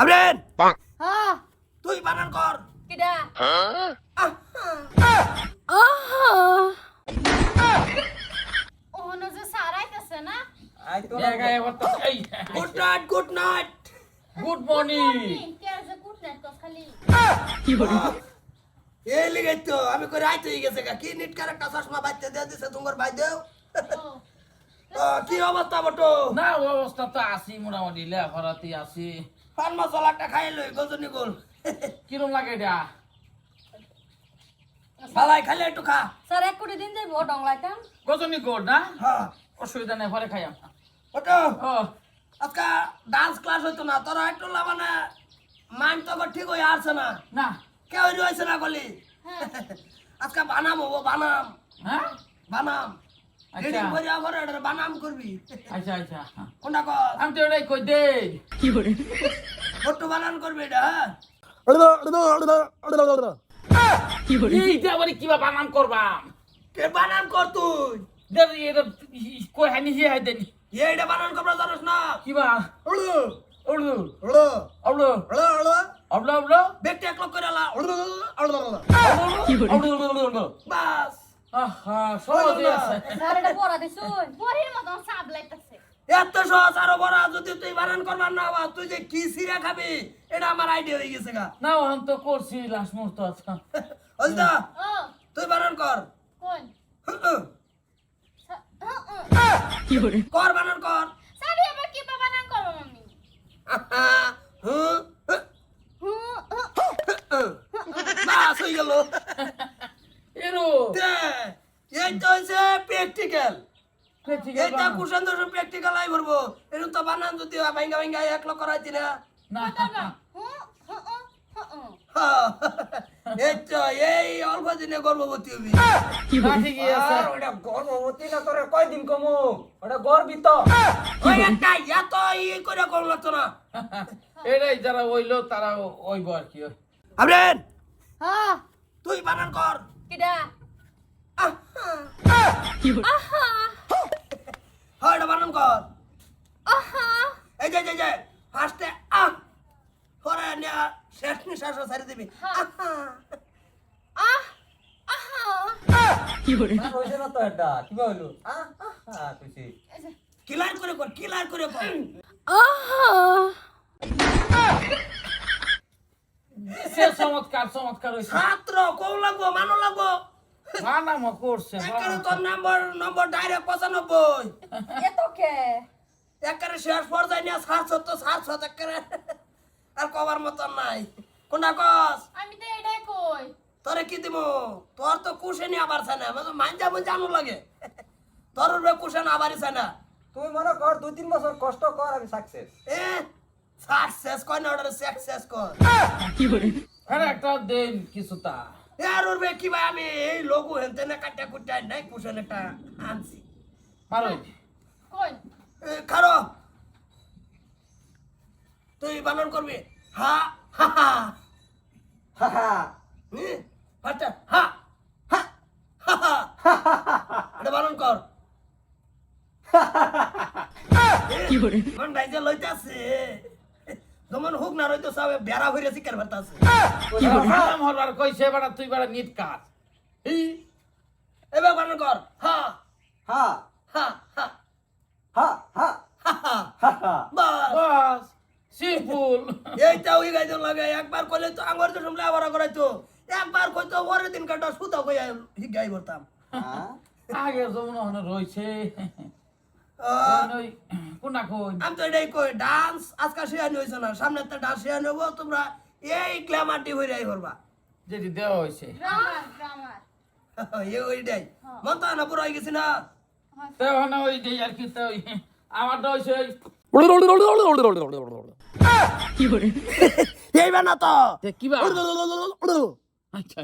আবরেন! হ্যাঁ। তুই বানান কর। কিডা। ওহনো যে সারাইতেছে না? Good night good night good morning কে যে কুটনাট কস খালি? এই লিগে তো আমি কই রাইতে হয়ে গেছে গা। কি নিট করে একটা চশমা বাইতে দিয়ে দিছে তোমার ভাই দেও তো কি অবস্থা বটো? না অবস্থা তো আছি মোটামুটি লেখাপড়াতে আছি। পান মশলাটা খাই লই গজনি গোল। কিরম লাগে এটা? ভালাই খাইলে একটু খা। স্যার এক কোটি দিন যাইবো ডংলাইতাম। গজনি গোল না? হ্যাঁ অসুবিধা নেই পরে খাইয়াম ওটো। আজকে ডান্স ক্লাস হইতো না তোরা একটু মানে মাইন্ড তো ঠিক হয়ে আসছে না। না। কেউ রয়েছে না গলি। আজকে বানাম হব বানাম। হ্যাঁ? বানাম। আচ্ছা। করে আবার এটা বানাম করবি। আচ্ছা আচ্ছা। কোনটা কর? আমি তো এটাই কই দে। ফটো বানান করবি এটা হ্যাঁ? এইটা আবার কিবা বানাম করবাম কে বানান কর তুই? দে এটা কই হানি হি হাই দেনি। এইটা বানান করবা জানিস না? কিবা? উড়ু। উড়ু। ওড়ু উড়ু। উড়ু ওড়ু ওড়ু ব্যক্তি এক লোক করে আলা উড়ু উড়ু উড়ু। বাস। এত সহজ আরও বড় যদি তুই বানান করবার না বা তুই যে কি সিরা খাবি এটা আমার আইডিয়া হয়ে গেছে গা। না আমি তো করছি লাস্ট মুহূর্ত আছে বুঝতা তুই বানান কর। কোন? হুঁ, হুঁ। কর বানান কর সাবি আবার কি বানান করব মাম্মি আহা, হুঁ, হুঁ, হুঁ হুঁ হুঁ। বাস হয়ে গেল এরো দে, এই তো হয়েছে প্র্যাকটিক্যাল এইটা কুশন দোষ প্র্যাকটিক্যাল আই করব এরকম তো বানান যদি ভাঙ্গা ভাঙ্গা এক লোক করাইছি না না হুঁ হুঁ হুঁ এই অল্প দিনে গর্ভবতী হবি। না ঠিকই আছে। আর ওটা গর্ভবতী না তোরে কয়দিন কমু? ওটা গর্বিত। এত ই করে কম লাগতো না। এটাই যারা হইল তারা ওইব আর কি। আবরেন হ্যাঁ। তুই বানান কর। কিডা হয় এটা বানান কর আহা। এই যে যে যে ফার্স্টে আহ পরে নিয়া শেষ নিঃশ্বাস ছাড়ি দিবি। কিলার করে কর কিলার করে কর। চমৎকার চমৎকার ছাত্র লাগবো মানো লাগবো। বানামো করছে তোর নাম্বার নম্বর ডাইরেক্ট পঁচানব্বই। এত কে? একারে শেষ পর্যায়ে নিয়ে সারছ তো সারছ একারে আর কবার মতন নাই। কোনটা কস? আমি তো এটাই কই। তোরে কি দিব তোর তো কুশে নিয়ে আবার চায় না। মানে মাঞ্জা মন জানো লাগে। তোর উপরে কুশে না আবারই চায় না। তুই মনে কর দুই তিন বছর কষ্ট কর আমি সাকসেস এ সাকসেস কয় না ওটা সাকসেস কর কি আরে একটা দেন কিছুটা। আর উঠবে কি ভাই আমি এই লোগো হেনতে না কাটা কুটা নাই কুশন একটা আনছি মারো কই খারো তুই বানান করবি হা হা হা হা হা আচ্ছা হা হা হা হা এটা বানান কর কি করে মন ভাই যে লইতাছে মুসলমান হোক না রইতো সব বেড়া হইরে শিকার বার্তাছে হারাম হ্যাঁ। হ্যাঁ। হলার কইছে বড় তুই বড় নিত কাজ ই এবে বান কর। হা। হা। হা হা। হ্যাঁ বাস। সিম্পল এইটা ওই গাইজন লাগে একবার কইলে তো আঙ্গর তো শুনলে আবার করাইতো একবার কইতো ওরে দিন কাটা সুতা কই গাই বলতাম। হ্যাঁ। আগে রইছে। আমি তো এটাই কই ডান্স আজকাল শিয়ানি হয়েছে না সামনে একটা ডান্স শিয়ানি হব তোমরা এই গ্ল্যামারটি হইরাই করবা। যেটি দেওয়া হয়েছে। গ্রামার গ্রামার এ ওইটাই। মন তো না পুরো হয়ে গেছি না? তো ওখানে ওই আর কি তো ওই আমারটা হয়েছে এইবার না তো। কিবা আচ্ছা।